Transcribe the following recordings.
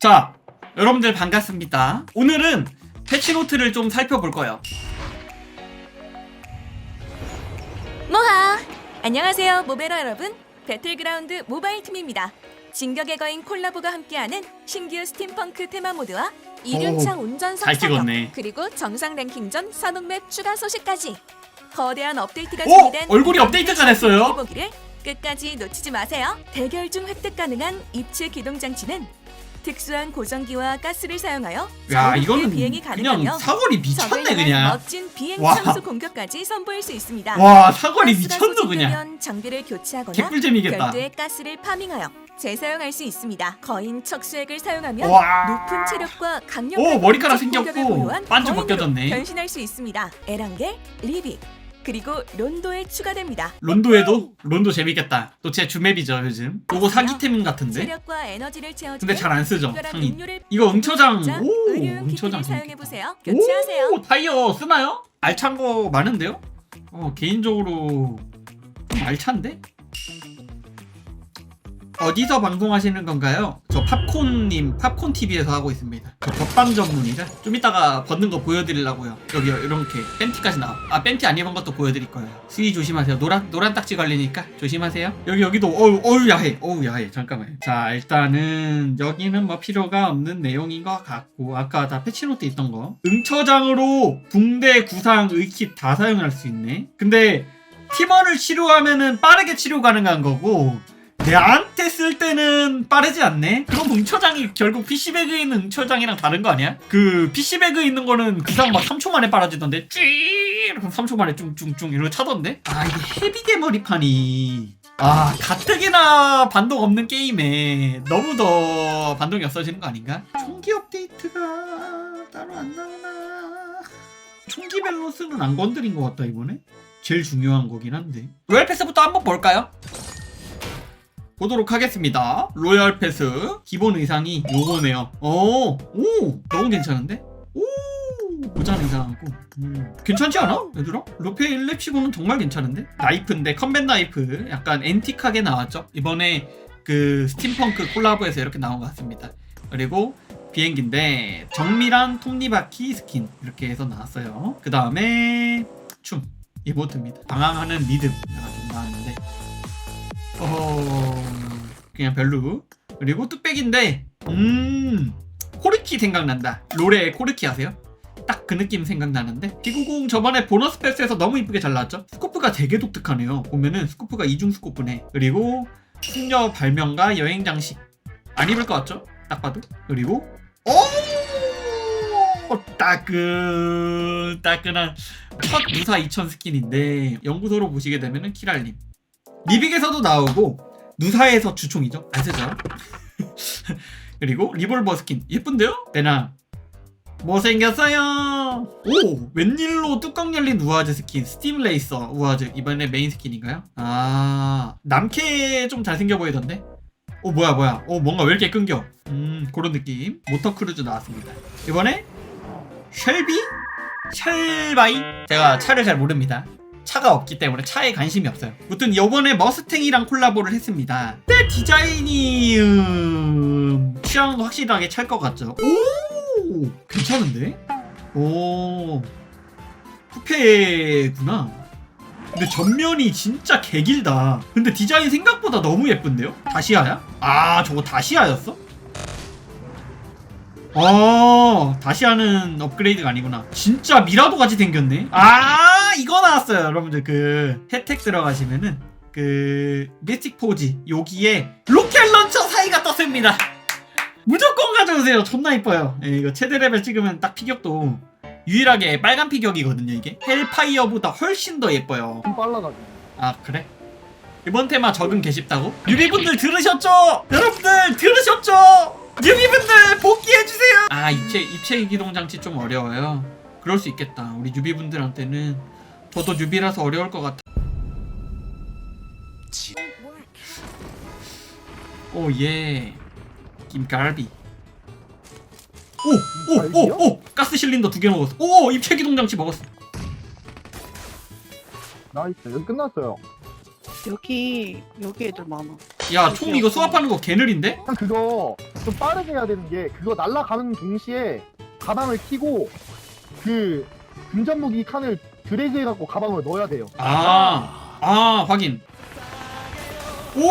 자, 여러분들 반갑습니다. 오늘은 패치노트를 좀 살펴볼 거예요. 모하! 안녕하세요, 모베러 여러분. 배틀그라운드 모바일 팀입니다. 진격의 거인 콜라보가 함께하는 신규 스팀펑크 테마 모드와 2륜차 운전석 잘 사격, 찍었네. 그리고 정상 랭킹전 산옥맵 추가 소식까지 거대한 업데이트가 오! 준비된 얼굴이 업데이트가 됐어요. 보기를 끝까지 놓치지 마세요. 대결 중 획득 가능한 입체 기동 장치는 특수한 고정기와 가스를 사용하여 야, 자유롭게 이거는 비행이 가능하며 그냥 사거리 미쳤네 향한 그냥. 멋진 비행 와. 참수 공격까지 선보일 수 있습니다. 와, 사거리 가스가 미쳤노 그냥. 소진되면 장비를 교체하거나 개꿀잼이겠다. 별도의 가스를 파밍하여 재사용할 수 있습니다. 거인 척수액을 사용하면 와. 높은 체력과 강력한 오, 머리카락 공격 공격을 생겼고 보유한 거인으로 벗겨졌네. 변신할 수 있습니다. 에란겔, 리비 그리고 론도에 추가됩니다. 론도에도 론도 재밌겠다. 또 제 주맵이죠 요즘. 요거 사기템 같은데. 체력과 에너지를 채워주는 근데 잘 안 쓰죠. 특별한 상인. 음료를 이거 응처장. 자, 오, 의료용 응처장 사용해 재밌겠다. 보세요. 교체하세요. 오, 타이어 쓰나요? 알찬 거 많은데요? 어, 개인적으로 좀 알찬데? 어디서 방송하시는 건가요? 저 팝콘님 팝콘 TV에서 하고 있습니다. 저 덧방 전문이라 좀 이따가 벗는 거 보여드리려고요. 여기 이렇게 팬티까지 나와. 아 팬티 안 입은 것도 보여드릴 거예요. 수위 조심하세요. 노란 노란 딱지 걸리니까 조심하세요. 여기 여기도 어우 어우 야해 어우 야해 잠깐만. 자 일단은 여기는 뭐 필요가 없는 내용인 것 같고 아까 다 패치노트 있던 거 응처장으로 붕대 구상 의킷 다 사용할 수 있네. 근데 팀원을 치료하면은 빠르게 치료 가능한 거고 내한테 쓸 때는 빠르지 않네? 그럼 응처장이 결국 PC백에 있는 응처장이랑 다른 거 아니야? 그 PC백에 있는 거는 구상 막 3초 만에 빨아지던데 쥐 그럼 3초 만에 쭝쭝쭝 이러고 차던데? 아 이게 헤비게 머리판이 아 가뜩이나 반동 없는 게임에 너무 더 반동이 없어지는 거 아닌가? 총기 업데이트가 따로 안 나오나 총기 밸런스는 안 건드린 것 같다 이번에 제일 중요한 거긴 한데 로얄 패스부터 한번 볼까요? 보도록 하겠습니다. 로얄 패스 기본 의상이 요거네요. 오, 오, 너무 괜찮은데? 오, 모자는 이상하고. 음, 괜찮지 않아? 얘들아? 루페 1렙 치고는 정말 괜찮은데? 나이프인데 컴뱃 나이프 약간 앤틱하게 나왔죠? 이번에 그 스팀펑크 콜라보에서 이렇게 나온 것 같습니다. 그리고 비행기인데 정밀한 톱니바퀴 스킨 이렇게 해서 나왔어요. 그 다음에 춤 이모트입니다. 방황하는 리듬 약간 좀 나왔는데 어 그냥 별로 그리고 뚝배기인데 음 코르키 생각난다. 롤의 코르키 아세요? 딱 그 느낌 생각나는데. 비구공 저번에 보너스 패스에서 너무 이쁘게 잘 나왔죠? 스코프가 되게 독특하네요. 보면은 스코프가 이중 스코프네. 그리고 숙녀 발명가 여행 장식. 안 입을 것 같죠? 딱 봐도. 그리고 오 따끈 따끈한 첫 무사 2000 스킨인데 연구소로 보시게 되면은 키랄님 리빅에서도 나오고 누사에서 주총이죠. 안 쓰죠? 그리고 리볼버 스킨. 예쁜데요? 배나. 못생겼어요. 오 웬일로 뚜껑 열린 우아즈 스킨. 스팀 레이서 우아즈 이번에 메인 스킨인가요? 아 남캐 좀 잘생겨 보이던데? 오 뭐야 뭐야. 오 뭔가 왜 이렇게 끊겨? 음 그런 느낌. 모터 크루즈 나왔습니다. 이번에 쉘비? 쉘바이? 제가 차를 잘 모릅니다 차가 없기 때문에 차에 관심이 없어요. 무튼 요번에 머스탱이랑 콜라보를 했습니다. 근데 디자인이 음... 취향도 확실하게 찰 것 같죠. 오 괜찮은데? 오 쿠페구나. 근데 전면이 진짜 개길다. 근데 디자인 생각보다 너무 예쁜데요? 다시아야? 아 저거 다시아였어? 어 다시아는 업그레이드가 아니구나 진짜 미라도 같이 생겼네 아 이거 나왔어요 여러분들 그 혜택 들어가시면은 그 미스틱 포지 여기에 로켓 런처 사이가 떴습니다 무조건 가져오세요 존나 이뻐요 예, 이거 최대 레벨 찍으면 딱 피격도 유일하게 빨간 피격이거든요 이게 헬파이어보다 훨씬 더 예뻐요 좀 빨라가지고 아 그래? 이번 테마 적응 개쉽다고? 유비분들 들으셨죠? 여러분들 들으셨죠? 유비분들 복귀해주세요! 아 입체, 입체 기동 장치 좀 어려워요 그럴 수 있겠다 우리 유비분들한테는 저도 유비라서 어려울 것 같아. 오 예. 김갈비. 오 오 오 오! 가스 실린더 두 개 먹었어. 오 입체 기동 장치 먹었어. 나이스 여기 끝났어요. 여기 여기 애들 많아. 야 총 이거 수압하는 거 개느린데? 형 그거 좀 빠르게 해야 되는 게 그거 날아가는 동시에 가방을 키고 그 금전 무기 칸을 드래그 해갖고 가방을 넣어야 돼요. 아, 아, 확인. 오,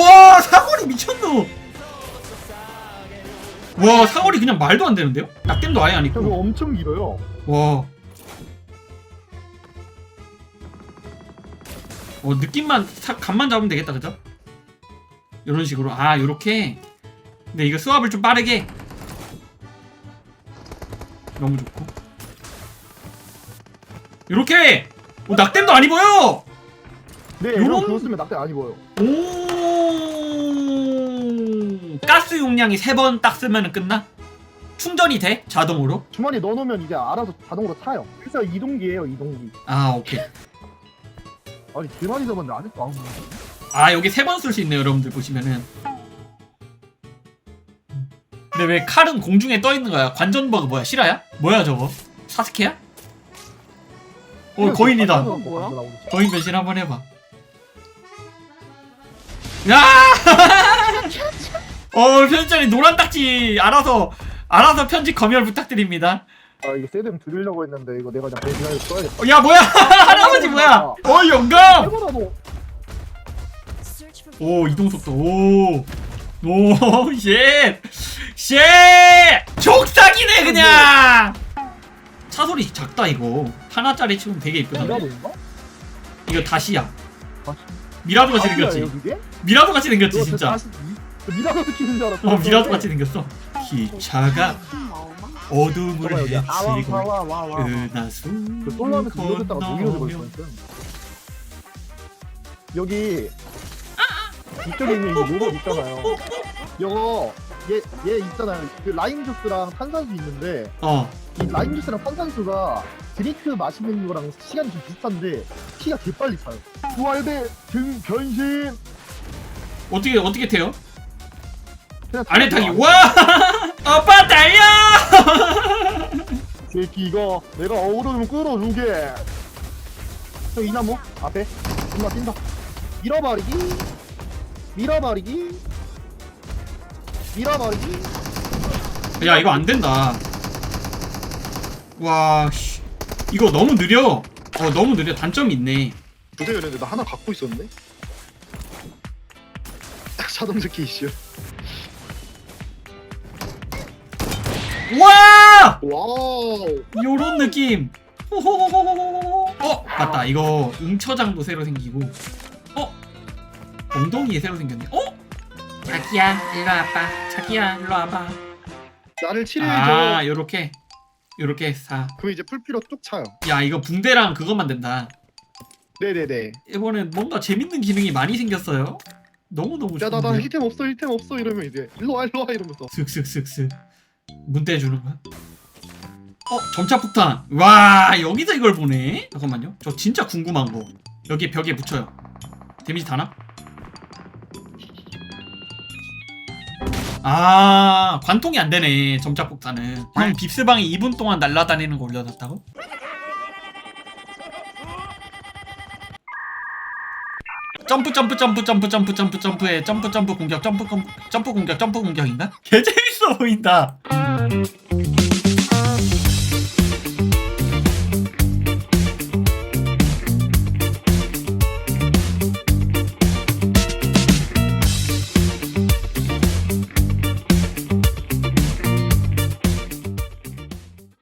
와, 사거리 미쳤노. 와, 사거리 그냥 말도 안 되는데요? 낙댐도 아예 안 그거 있고. 엄청 길어요. 와. 어, 느낌만, 사, 감만 잡으면 되겠다, 그죠? 이런 식으로. 아, 요렇게. 근데 이거 수압을 좀 빠르게. 너무 좋고. 요렇게! 어, 낙댐도 안 입어요! 네, 요런- 그거 쓰면 낙대 안 입어요. 오 가스 용량이 세 번 딱 쓰면 끝나? 충전이 돼? 자동으로? 주머니에 넣어놓으면 이제 알아서 자동으로 타요. 그래서 이동기예요, 이동기. 아 오케이 아니, 개 많이 잡았는데 아직도 안 보여. 아 여기 세 번 쓸 수 있네요 여러분들 보시면은 근데 왜 칼은 공중에 떠 있는 거야? 관전 버그 뭐야? 실화야? 뭐야 저거? 사스케야? 어 거인이다. 뭐야? 거인 변신 한번 해봐. 야! 어 편집자님 노란 딱지 알아서 알아서 편집 검열 부탁드립니다. 아, 이거 세뎀 드리려고 했는데 이거 내가 그냥 배신하게 써야겠다. 어, 야 뭐야? 할아버지 뭐야? 어 영감! 오 이동 속도. 오 오 쉣 쉣 차 소리 작다 이거 하나짜리 치고는 되게 이쁘다 미라도인가? 이거 다시야 다시. 미라도 같이 생겼지 그게? 미라도 같이 생겼지 진짜 다시- 미라도 키는 줄 알았어. 어 미라도 같이 생겼어 기차가 어둠을 여기. 아, 와, 헤치고 와, 와, 와, 와. 은하수 그 솔로하면서 밀어줬다가 녹이어지고 건너면 있어. 여기 이쪽에 있는 이 로봇 있잖아요. 이거 얘, 얘 있잖아요. 그 라임 주스랑 탄산수 있는데 어 이 라임 주스랑 탄산수가 드링크 마시는 거랑 시간이 좀 비슷한데 피가 개빨리 차요. 부활대 등 변신. 어떻게 어떻게 돼요? 그냥 안에 타기 안와 오빠 달려 새끼가 내가 어그로 좀 끌어주게. 형 이나무 앞에 존나 뛴다. 밀어버리기. 밀어버리기. 밀어버리기. 야 이거 안 된다. 와 씨. 이거 너무 느려. 어 너무 느려. 단점이 있네. 두 대였는데 나 하나 갖고 있었는데? 자동 스키 이슈. 와 와우. 요런 느낌. 호호호호호호. 어 맞다. 이거 응처장도 새로 생기고. 어 엉덩이에 새로 생겼네. 어 자기야 일로 와봐. 자기야 일로 와봐. 나를 치료해줘. 아 요렇게 요렇게 사. 그럼 이제 풀피로 뚝 차요. 야 이거 붕대랑 그것만 된다. 네네네. 이번엔 뭔가 재밌는 기능이 많이 생겼어요. 너무 너무 야, 나, 나 좋은데. 힐템 없어, 힐템 없어. 이러면 이제, 일로 와, 일로 와. 이러면서. 슥슥슥슥 문대 주는 거야? 어 점차 폭탄 와 여기서 이걸 보네 잠깐만요 저 진짜 궁금한 거 여기 벽에 붙여요 데미지 다나? 아 관통이 안 되네 점차 폭탄은 형 빕스방이 2분 동안 날아다니는 거 올려놨다고? 점프 점프 점프 점프 점프 점프 점프에 점프 점프 공격 점프 공격 점프 공격인가? 개 재밌어 보인다.